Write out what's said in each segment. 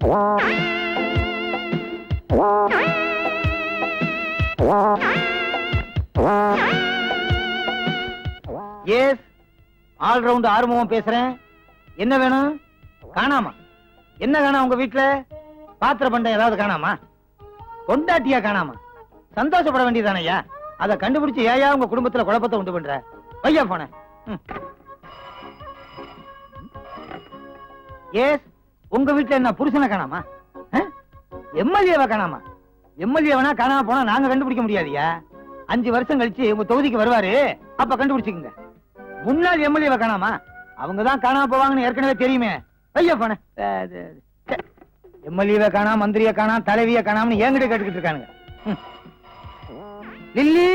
S all round Arumugam பேசுறேன். என்ன வேணும்? காணாமா? என்ன காணாம உங்க வீட்டுல பாத்திர பண்டம் ஏதாவது காணாமா? கொண்டாட்டியா காணாமா? சந்தோஷப்பட வேண்டியதானய்யா? அதை கண்டுபிடிச்சு ஏயா உங்க குடும்பத்துல குழப்பத்தை உண்டு பண்ற? பையா போன எஸ் உங்க வீட்டுல என்ன புருஷனை காணாமா? எம்எல்ஏவை காணாமா? எம்எல்ஏவனா காணாம போனா நாங்க கண்டுபிடிக்க முடியாதுயா? அஞ்சு வருஷம் கழிச்சு உங்க தொகுதிக்கு வருவாரு அப்ப கண்டுபிடிச்சுக்குங்க. முன்னாள் எம்எல்ஏவை காணாமா? அவங்க தான் காணாம போவாங்கன்னு ஏற்கனவே தெரியுமே. ஐயா போன. எம்எல்ஏவை காணா மந்திரிய காணா தலைவிய காணாமனு என்கிட்ட கேட்டுக்கிட்டு இருக்கானுங்க. லில்லி!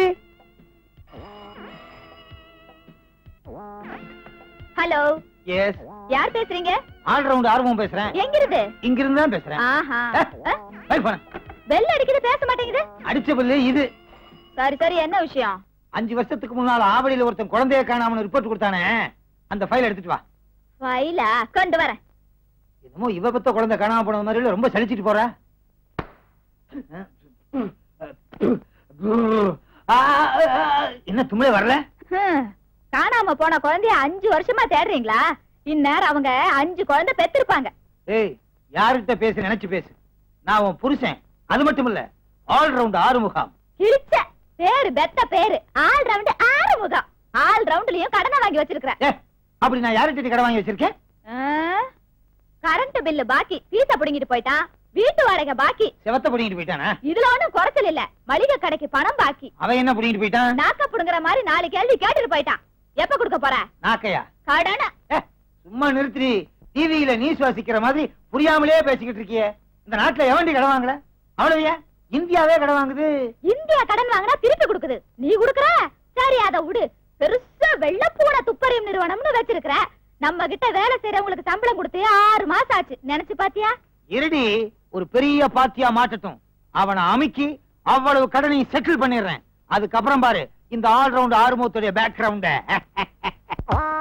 ஹலோ. எஸ் யார் பேசுறீங்க? ஆல் ரவுண்ட் ஆர்வம் பேசுறேன் எங்க இருந்து இங்க இருந்து தான் பேசுறேன் ஆஹா பெல் அடிக்குது பேச மாட்டேங்குது அடிச்ச பில்லு இது சரி சரி என்ன விஷயம் அஞ்சு வருஷத்துக்கு முன்னால ஆவடியில ஒருத்தன் குழந்தைய காணாமனு ரிப்போர்ட் கொடுத்தானே அந்த ஃபைல் எடுத்துட்டு வா ஃபைலா கொண்டு வரேன் என்னமோ இவ பத்த குழந்தை காணாம போன மாதிரி ரொம்ப சலிச்சிட்டு போற என்ன தும்ளே வரல காணாம போன குழந்தைய அஞ்சு வருஷமா தேடுறீங்களா இந்நேரம் அவங்க அஞ்சு குழந்தை பெத்திருப்பாங்க. ஏய் யார்கிட்ட பேசு நினைச்சு பேசு. நான் உன் புருஷன். அது மட்டும் இல்ல ஆல் ரவுண்ட் ஆறுமுகம். கிழிச்ச பேரு பெத்த பேரு ஆல் ரவுண்ட் ஆறு முகம் ஆல் ரவுண்ட்லயும் கடனை வாங்கி வச்சிருக்கிறேன். அப்படி நான் யார்கிட்ட கடை வாங்கி வச்சிருக்கேன்? கரண்ட் பில்லு பாக்கி பீச புடுங்கிட்டு போயிட்டான். வீட்டு வாடகை பாக்கி. செவத்த புடிங்கிட்டு போயிட்டானா? இதுல ஒண்ணும் குறைச்சல் இல்ல. மளிகை கடைக்கு பணம் பாக்கி. அவன் என்ன புடிங்கிட்டு போயிட்டான்? நாக்க புடுங்குற மாதிரி நாலு கேள்வி கேட்டுட்டு போயிட்டான். எப்ப கொடுக்க போற? நாக்கையா? கடனை. சும்மா நிறுத்தி டிவியில நீ சுவாசிக்கிற மாதிரி புரியாமலே பேசிக்கிட்டு இருக்கியே. இந்த நாட்டுல எவன்டி கடை வாங்கல? அவ்வளவுயா இந்தியாவே கடை வாங்குது. இந்தியா கடன் வாங்கினா திருப்பி கொடுக்குது. நீ குடுக்குற? சரி அத விடு. பெருசா வெள்ளப்பூன துப்பறியும் நிறுவனம்னு வச்சிருக்கிற. நம்ம கிட்ட வேலை செய்யறவங்களுக்கு சம்பளம் கொடுத்து ஆறு மாசம் ஆச்சு. நினைச்சு பாத்தியா? இருடி ஒரு பெரிய பாத்தியா மாட்டட்டும். அவனை அமுக்கி அவ்வளவு கடனையும் செட்டில் பண்ணிடுறேன். அதுக்கப்புறம் பாரு இந்த all round ஆறுமுகத்துடைய background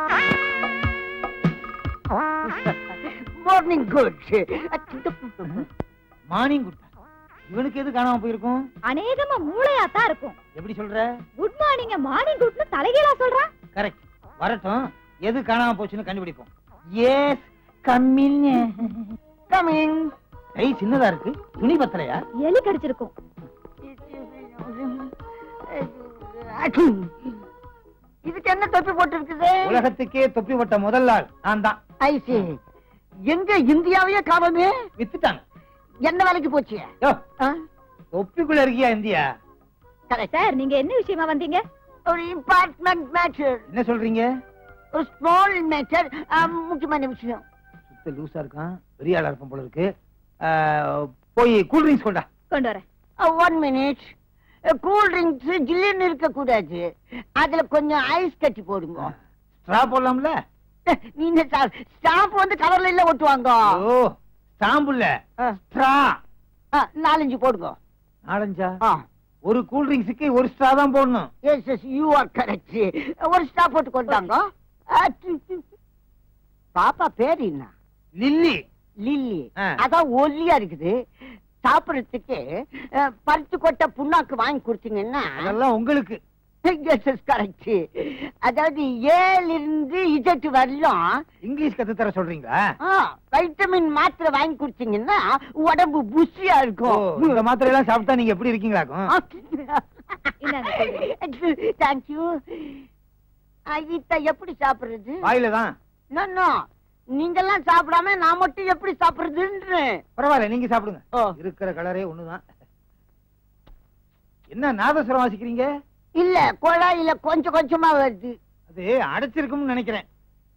morning good morning good இவனுக்கு எது காணாம போயிருக்கும்? அநேகமா மூளையா தான் இருக்கும். எப்படி சொல்ற? குட் மார்னிங் மார்னிங் குட்னு தலைகீழா சொல்றான் கரெக்ட் வரட்டும். எது காணாம போச்சுன்னு கண்டுபிடிப்போம். எஸ் கம்மின் கமிங் கை சின்னதா இருக்கு. துணி பத்தலையா? எலி கடிச்சிருக்கும். இதுக்கு என்ன தொப்பி போட்டு இருக்குது உலகத்துக்கே தொப்பி வட்ட முதல் ஆள். நான் தான். ஐசி எங்க இந்தியாவையே காணோமே? வித்துட்டாங்க. என்ன வேலைக்கு போச்சு? யோ, தொப்பிக்குள்ள இருக்கியா இந்தியா? சார் நீங்க என்ன விஷயமா வந்தீங்க? ஒரு இம்பார்ட்மெண்ட் மேட்டர் என்ன சொல்றீங்க? ஒரு ஸ்மால் மேட்டர் முக்கியமான விஷயம். சுத்த லூசா இருக்கான். பெரிய ஆளா இருப்பான் போல இருக்கு. போய் கூல் ட்ரிங்க்ஸ் கொண்டா. கொண்டு வரேன். ஒன் மினிட் கூல் ட்ரிங்க்ஸ் ஜில்லுன்னு இருக்க கூடாது அதுல கொஞ்சம் ஐஸ் கட்டி போடுங்க. ஸ்ட்ரா போடலாம்ல? நீங்க ஸ்டாம்ப் வந்து கவர்ல இல்ல ஒட்டுவாங்க. ஓ ஸ்டாம்புல்ல ஆ, ஸ்ட்ரா. நாலஞ்சு போடுங்க. நாலஞ்சா? ஒரு கூல் ட்ரிங்க்ஸுக்கு ஒரு ஸ்ட்ரா தான் போடணும். Yes yes you are correct ஒரு ஸ்டாப் போட்டு கொண்டாங்க. பாப்பா பேர் என்ன? லில்லி. லில்லி. அதான் ஒல்லியா இருக்குது. சாப்பிடறதுக்கு பருத்து கொட்டை புண்ணாக்கு வாங்கி கொடுத்தீங்கன்னா அதெல்லாம் உங்களுக்கு. அதாவது ஏல இருந்து இஜெட் வரலாம். இங்கிலீஷ் கத்து தர சொல்றீங்களா வைட்டமின் மாத்திரை வாங்கி கொடுத்தீங்கன்னா உடம்பு புஷியா இருக்கும். இந்த மாத்திரை எல்லாம் சாப்பிட்டா நீங்க எப்படி சொல்லுங்க. தேங்க்யூ இத எப்படி சாப்பிடுறது? வாயில தான். நோ நீங்கெல்லாம் சாப்பிடாம நான் மட்டும் எப்படி சாப்பிடுறதுன்றேன் பரவாயில்ல நீங்க சாப்பிடுங்க. இருக்கிற கலரே ஒண்ணுதான். என்ன நாதஸ்வரம் வாசிக்கிறீங்க? இல்ல குழாயில கொஞ்சம் கொஞ்சமா வருது. அது அடைச்சிருக்கும்னு நினைக்கிறேன்.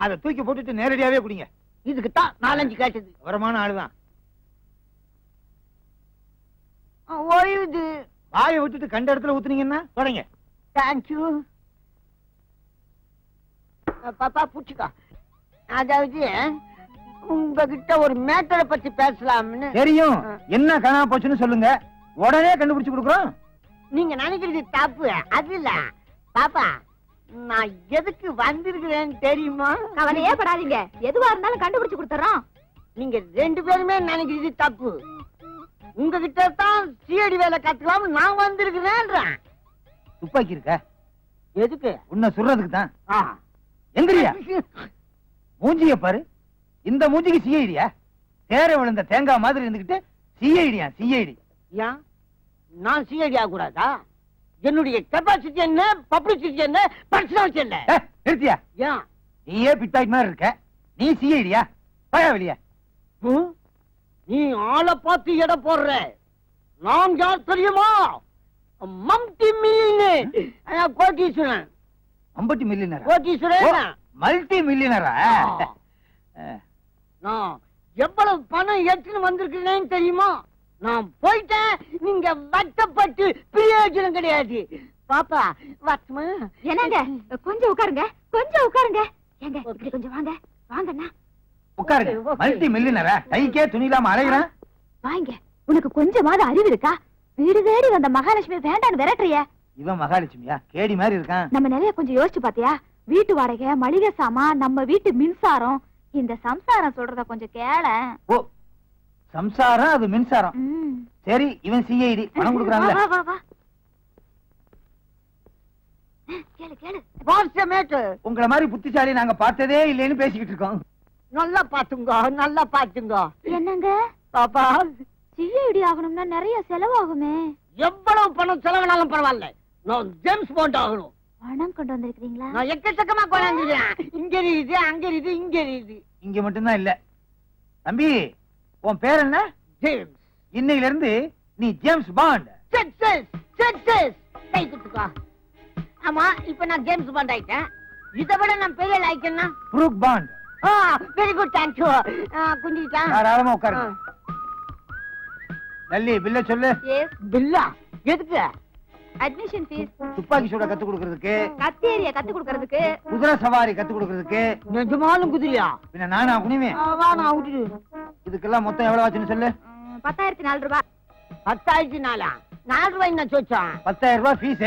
அதை தூக்கி போட்டுட்டு நேரடியாவே குடிங்க. இதுக்கு தான் நாலஞ்சு கேட்டது. வரமான ஆளுதான். ஓய்வுது வாயை விட்டுட்டு கண்ட இடத்துல ஊத்துனீங்கன்னா தொடங்க. தேங்க்யூ பாப்பா புடிச்சுக்கோ அதாவது உங்ககிட்ட ஒரு மேட்டரை பத்தி பேசலாம்னு. தெரியும். என்ன காணாம போச்சுன்னு சொல்லுங்க. உடனே கண்டுபிடிச்சு கொடுக்குறோம். நீங்க நினைக்கிறது தப்பு அது இல்ல. பாப்பா நான் எதுக்கு வந்திருக்கிறேன்னு தெரியுமா? கவலையே படாதீங்க. எதுவா இருந்தாலும் கண்டுபிடிச்சு கொடுத்துறோம். நீங்க ரெண்டு பேருமே நினைக்கிறது தப்பு. உங்ககிட்ட தான் சிஐடி வேலை கத்துக்கலாம் நான் வந்திருக்கிறேன்றேன். துப்பாக்கி இருக்க? எதுக்கு? உன்னை சுடுறதுக்கு தான். ஆ. எங்கிரியா மூஞ்சிய பாரு. இந்த மூஞ்சிக்கு சிஐடியா? தேர விழுந்த தேங்காய் மாதிரி இருந்துகிட்டு சிஐடியா சிஐடி. ஏன்? நான் சிஐடி ஆகக்கூடாதா? என்னுடைய கெப்பாசிட்டி என்ன? பப்ளிசிட்டி என்ன? பர்சனாலிட்டி என்ன? நிறுத்தியா? ஏன்? நீயே பிட்டாய் மாதிரி இருக்க. நீ சிஐடியா பயா வெளிய? நீ ஆளை பார்த்து எடை போடுற. நான் யார் தெரியுமா? மம்டி மில்லியனு. கோட்டீஸ்வரன் ஐம்பத்தி மில்லியனரா? கோட்டீஸ்வரன் மல்டி மில்லியனரா. நான் எவ்வளவு பணம் எடுத்துன்னு வந்திருக்கிறேன்னு தெரியுமா? நான் போயிட்டேன். நீங்க வட்டப்பட்டு பிரயோஜனம் கிடையாது. பாப்பா வட்டமா என்னங்க? கொஞ்சம் உட்காருங்க. கொஞ்சம் உட்காருங்க. ஏங்க இப்படி கொஞ்சம் வாங்க. வாங்கண்ணா. உட்காருங்க. மல்டி மில்லியனரா கைக்கே துணி இல்லாம அலைகிறான் வாங்க. உனக்கு கொஞ்சமாவது அறிவு இருக்கா? வீடு தேடி வந்த மகாலட்சுமி வேண்டான்னு விரட்டுறிய. இவன் மகாலட்சுமியா? கேடி மாதிரி இருக்கான். நம்ம நிலைய கொஞ்சம் யோசிச்சு பாத்தியா? வீட்டு வாடகை மளிகை சாமான் நம்ம வீட்டு மின்சாரம். இந்த சம்சாரம் சொல்றத கொஞ்சம் கேள. ஓ சம்சாரம் அது மின்சாரம். சரி இவன் சிஐடி பணம் கொடுக்குறாங்கல்ல வா, வா, வா. கேளு கேளு. வாட்ஸ் மேட்டு உங்களை மாதிரி புத்திசாலி நாங்க பார்த்ததே இல்லைன்னு பேசிக்கிட்டு இருக்கோம். நல்லா பாத்துங்க நல்லா பாத்துங்க என்னங்க? பாப்பா. சிஐடி ஆகணும்னா நிறைய செலவாகுமே. எவ்வளவு பணம் செலவினாலும் பரவாயில்ல. நான் ஜேம்ஸ் பாண்ட் ஆகணும். பணம் கொண்டு வந்திருக்கீங்களா நான் எக்கச்சக்கமா கொண்டாந்துருக்கேன் இங்க இருக்குது அங்க இருக்குது இங்க இருக்குது. இங்க மட்டும்தான் இல்ல. தம்பி உன் பேர் என்ன? ஜேம்ஸ். இன்னையில இருந்து நீ ஜேம்ஸ் பாண்ட். சக்சஸ் சக்சஸ் கை குத்துக்கோ ஆமா இப்ப நான் ஜேம்ஸ் பாண்ட் ஆயிட்டேன். இதை விட நான் பெரிய ஆயிட்டேன்னா Brooke Bond. Ah very good thank you குஞ்சிட்டா தாராளமா உட்காருங்க. நல்லி பில்ல சொல்லு. எஸ் பில்லா? எதுக்கு? அட்மிஷன் ஃபீஸ் துப்பாக்கி சூட கத்து கொடுக்கறதுக்கு. கத்தேரிய கத்து கொடுக்கறதுக்கு. குதிரை சவாரி கத்து கொடுக்கறதுக்கு. நிஜமாலும் குதிரையா? பின்ன நானா குனிவேன். வா நான் விட்டுடு இதுக்கெல்லாம் மொத்தம் எவ்வளவு ஆச்சுன்னு சொல்லு பத்தாயிரத்தி நாலு ரூபாய் பத்தாயிரத்தி நாலா? நாலு ரூபாய் என்ன சொச்சான் பத்தாயிரம் ரூபாய் ஃபீஸ்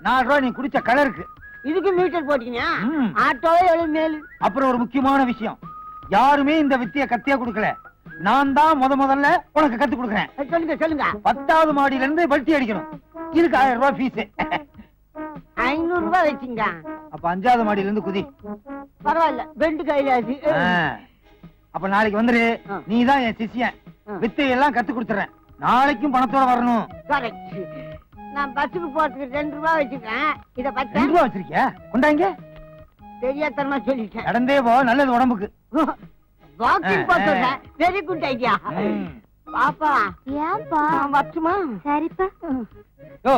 நாலு ரூபாய் நீ குடிச்ச கலருக்கு இதுக்கு மீட்டர் போட்டீங்க? ம். ஆட்டோவே எழு மேலு? அப்புறம் ஒரு முக்கியமான விஷயம். யாருமே இந்த வித்திய கத்தியா கொடுக்கல. நான் தான் முத முதல்ல உனக்கு கத்து கொடுக்குறேன். அஹ், சொல்லுங்க சொல்லுங்க. பத்தாவது மாடியில இருந்து பல்ட்டி அடிக்கணும். இதுக்கு ஆயிரம் ரூபாய் ஃபீஸ் ஐநூறு ரூபாய் வச்சுங்க. அப்ப அஞ்சாவது மாடியில இருந்து குதி. பரவாயில்ல. ரெண்டு கையில ஆச்சு. ஆ. அப்ப நாளைக்கு வந்துரு. ஆ. நீ தான் என் சிஷ்யன். ஆ. வித்தை எல்லாம் கத்து கொடுத்துறேன். நாளைக்கும் பணத்தோட வரணும். கரெக்ட் நான் பஸ்ஸுக்கு போறதுக்கு ரெண்டு ரூபாய் வச்சுக்கிறேன். இத ரெண்டு பச்சை ரூபா வச்சிருக்கியா? கொண்டாங்க. தெரியாதனமா சொல்லிட்டேன். நடந்தே போ. நல்லது உடம்புக்கு. வாக்கிங் ஆ. Very good idea. பாப்பா. ஏன்பா? நான் வரட்டுமா? சரிப்பா. யோ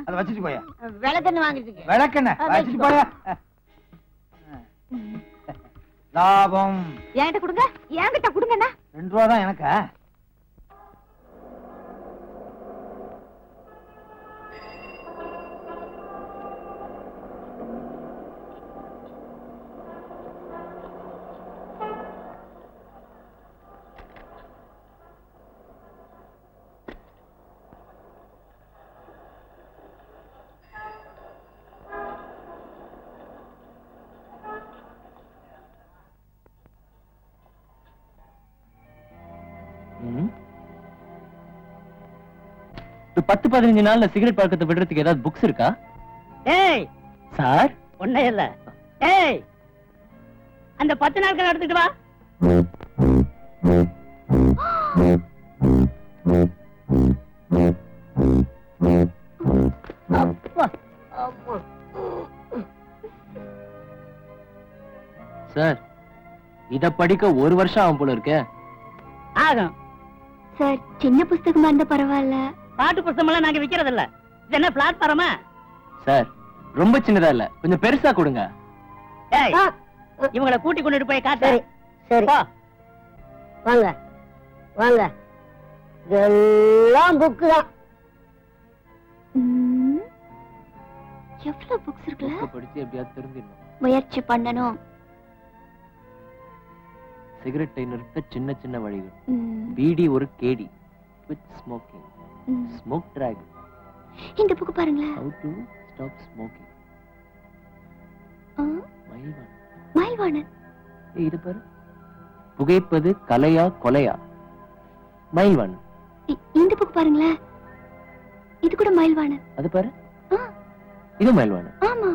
அதை வச்சுட்டு போயா? விளக்கெண்ணு வாங்கிட்டு விளக்கண்ண ஆ, வச்சுட்டு. போயா? லாபம். என்கிட்ட கொடுங்க. என்கிட்ட கொடுங்கண்ணா ரெண்டு ரூபா தான் எனக்கா? பத்து பதினஞ்சு நாள்ல சிகரெட் பழக்கத்தை விடுறதுக்கு ஏதாவது புக்ஸ் இருக்கா? ஏய்! சார் ஒன்னே இல்ல. ஏய்! அந்த பத்து நாட்கள் எடுத்துட்டு வா. சார் இத படிக்க ஒரு வருஷம் ஆகும் போல இருக்கே. ஆகும். சார் சின்ன புஸ்தகமா இருந்தா பரவாயில்ல. பாட்டு புஸ்தகம் எல்லாம் நாங்க விக்கிறது இல்ல இது என்ன பிளாட்ஃபார்மா சார் ரொம்ப சின்னதா இல்ல. கொஞ்சம் பெருசா கொடுங்க. ஏய் இவங்கள கூட்டி கொண்டுட்டு போய் காட்டு. சரி போ. வாங்க வாங்க. எல்லாம் புக்கு தான். ம், எவ்வளவு புக்ஸ் இருக்குல்ல? Book படிச்சு எப்படியாவது தெரிஞ்சிடணும். முயற்சி பண்ணணும். சிகரெட்டை நிறுத்த சின்ன சின்ன வழிகள். ம், பீடி ஒரு கேடி. Quit smoking. ஸ்மோக் டிராகன் இந்த புக் பாருங்களேன் how to stop smoking Mayilvanan ஏய் இது பாரு. புகைப்பது கலையா கொலையா? மயில்வான் இ- இந்த புக் பாருங்களேன் இது கூட மயில்வான அது பாரு. இது மயில்வான் ஆமா.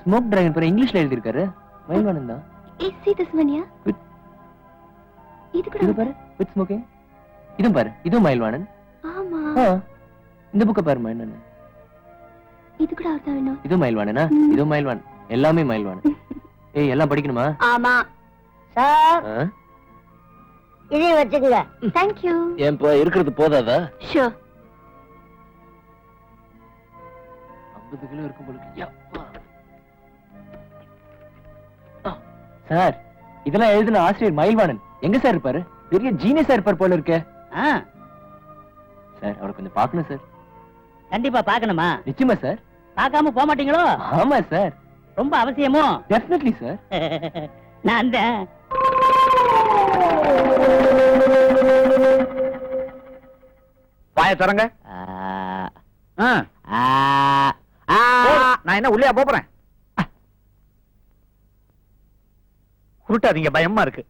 ஸ்மோக் டிராகன் பாரு இங்கிலீஷ்ல எழுதியிருக்காரு. மயில்வானன் தான். ஏ சி திஸ் ஒன் யா With- இது கூட இது பாரு. வித் ஸ்மோக்கிங் இதுவும் பாரு. இதுவும் மயில்வானன். ஆமா. இந்த புக்க பாருமா என்னன்னு. இது கூட அவர் தான்? வேணும் இதுவும் மயில்வானனா? ம். இதுவும் மயில்வான். எல்லாமே மயில்வான். ஏய் எல்லாம் படிக்கணுமா? ஆமா. சார்? இதையும் வச்சுக்கோங்க. தேங்க் யூ ஏன்பா இருக்கிறது போதாதா? ஷூர் ஐம்பது கிலோ இருக்கும் போல யப்பா. ஆ, சார் இதெல்லாம் எழுதின ஆசிரியர் மயில்வாணன். எங்க சார் இருப்பாரு? பெரிய ஜீனியஸா இருப்பார் போல இருக்கே. சார் அவரை கொஞ்சம் பார்க்கணும் சார். கண்டிப்பா பாக்கணுமா நிச்சயமா சார். பார்க்காம போக மாட்டீங்களோ? ஆமா சார். ரொம்ப அவசியமோ? டெஃபினெட்லி சார் நான் தான். வாய. போ, நான் என்ன உள்ளே போறேன்? உருட்டாதீங்க பயமா இருக்கு.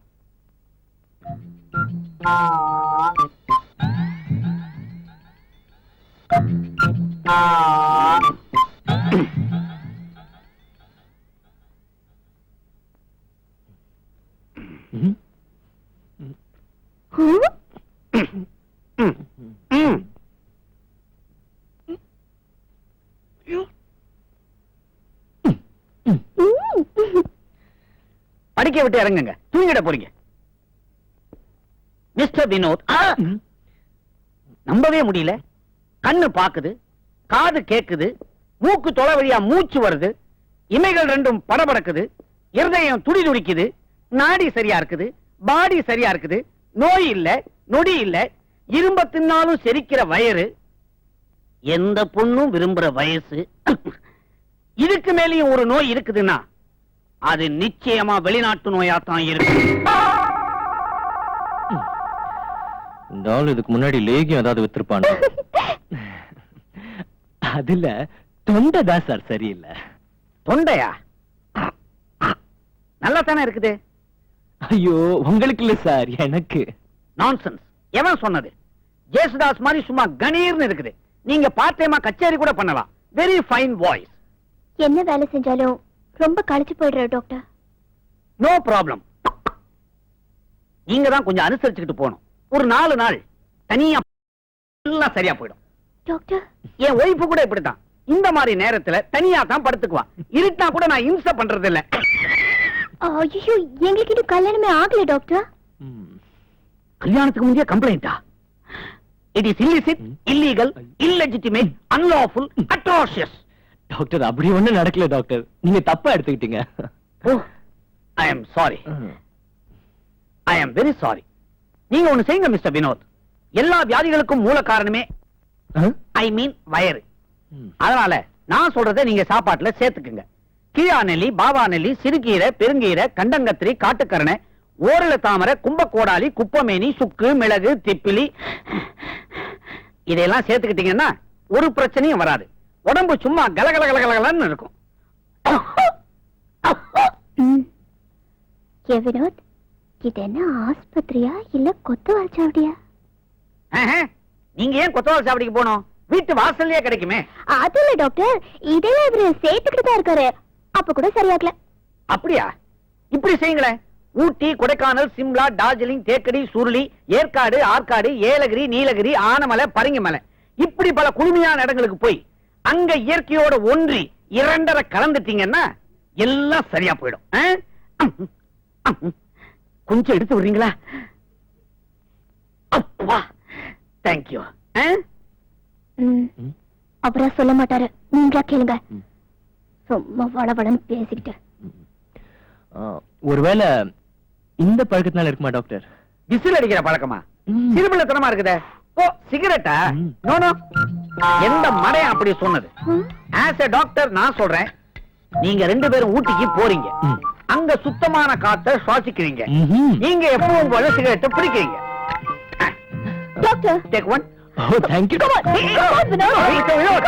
படிக்க விட்டு இறங்குங்க. தூங்கிட போறீங்க. மிஸ்டர் வினோத்! நம்பவே முடியல. கண்ணு பாக்குது காது கேக்குது மூக்கு தொலை வழியா மூச்சு வருது இமைகள் ரெண்டும் படபடக்குது இருதயம் துடி துடிக்குது நாடி சரியா இருக்குது பாடி சரியா இருக்குது நோய் இல்ல நொடி இல்ல இரும்ப தின்னாலும் செரிக்கிற வயறு. எந்த பொண்ணும் விரும்புற வயசு? இதுக்கு மேலேயும் ஒரு நோய் இருக்குதுன்னா அது நிச்சயமா வெளிநாட்டு நோயா தான் இருக்கு. இந்த ஆள் இதுக்கு முன்னாடி லேகியம் ஏதாவது வித்திருப்பான்? அதுல தொண்டை தான் சார் சரியில்லை. தொண்டையா? நல்லா தானே இருக்குது? ஐயோ உங்களுக்கு இல்ல சார் எனக்கு. நான்சென்ஸ் எவன் சொன்னது? ஜேசுதாஸ் மாதிரி சும்மா கணீர்னு இருக்குது. நீங்க பார்ட் டைமா கச்சேரி கூட பண்ணலாம். வெரி ஃபைன் வாய்ஸ் என்ன வேலை செஞ்சாலும் ரொம்ப களைச்சு போயிடுற டாக்டர் நோ ப்ராப்ளம் நீங்க தான் கொஞ்சம் அனுசரிச்சுக்கிட்டு போகணும். ஒரு நாலு நாள் தனியா எல்லாம் சரியா போயிடும். டாக்டர். என் ஒய்ஃபு கூட இப்படித்தான். இந்த மாதிரி நேரத்துல தனியா தான் படுத்துக்குவா. இருட்டா கூட நான் இம்சை பண்றது இல்ல ஐயோ எங்களுக்கு இன்னும் கல்யாணமே ஆகல டாக்டர். கல்யாணத்துக்கு முந்தைய கம்ப்ளைண்டா it is illicit illegal illegitimate unlawful atrocious doctor அப்படி ஒண்ணும் நடக்கல டாக்டர். நீங்க தப்பா எடுத்துக்கிட்டீங்க. I am sorry I am very sorry நீங்க ஒண்ணு செய்யுங்க மிஸ்டர் வினோத். எல்லா வியாதிகளுக்கும் மூல காரணமே? ஐ மீன் வயறு. அதனால நான் சொல்றதை நீங்க சாப்பாட்டுல சேர்த்துக்குங்க. கீழா நெல்லி பாபா நெல்லி சிறுகீரை பெருங்கீரை கண்டங்கத்திரி காட்டுக்கரணை ஓரள தாமரை கும்பக்கோடாலி குப்பமேனி சுக்கு மிளகு திப்பிலி. இதையெல்லாம் சேர்த்துக்கிட்டீங்கன்னா ஒரு பிரச்சனையும் வராது. உடம்பு சும்மா கலகல கலகலன்னு இருக்கும் வினோத் இது என்ன ஆஸ்பத்திரியா இல்ல கொத்துவால் சாவடியா? ஆஹா, நீங்க ஏன் கொத்தவால் சாவடிக்கு போனோம்? வீட்டு வாசல்லயே கிடைக்குமே. அது இல்ல டாக்டர். இதெல்லாம் இவரு சேர்த்துக்கிட்டு தான் இருக்காரு. அப்ப கூட சரியாகல. அப்படியா? இப்படி செய்யுங்களேன். ஊட்டி கொடைக்கானல் சிம்லா டார்ஜிலிங் தேக்கடி சுருளி ஏற்காடு ஆற்காடு ஏலகிரி நீலகிரி ஆனமலை பரங்கிமலை. இப்படி பல குளுமையான இடங்களுக்கு போய் அங்க இயற்கையோட ஒன்றி இரண்டரை கலந்துட்டீங்கன்னா எல்லாம் சரியா போயிடும்? கொஞ்சம் எடுத்து விடுறீங்களா? அப்பா! தேங்க்யூ. அப்புறம் சொல்ல மாட்டாரு. நீங்களா கேளுங்க. சும்மா வளவளன்னு பேசிக்கிட்டு. ஆ, ஒருவேளை இந்த பழக்கத்தினால இருக்குமா டாக்டர்? விசில் அடிக்கிற பழக்கமா. சிறுபிள்ளத்தனமா இருக்குதே. ஓ சிகரெட்டா? ம். No no. எந்த மடையன் அப்படி சொன்னது. ஆஸ் எ டாக்டர் நான் சொல்றேன். நீங்க ரெண்டு பேரும் ஊட்டிக்கு போறீங்க. அங்க சுத்தமான காத்த சுவாசிக்கிறீங்க. நீங்க எப்பவும் போல சிகரெட் பிடிக்கிறீங்க. Doctor take one oh thank you Come on, Vinod.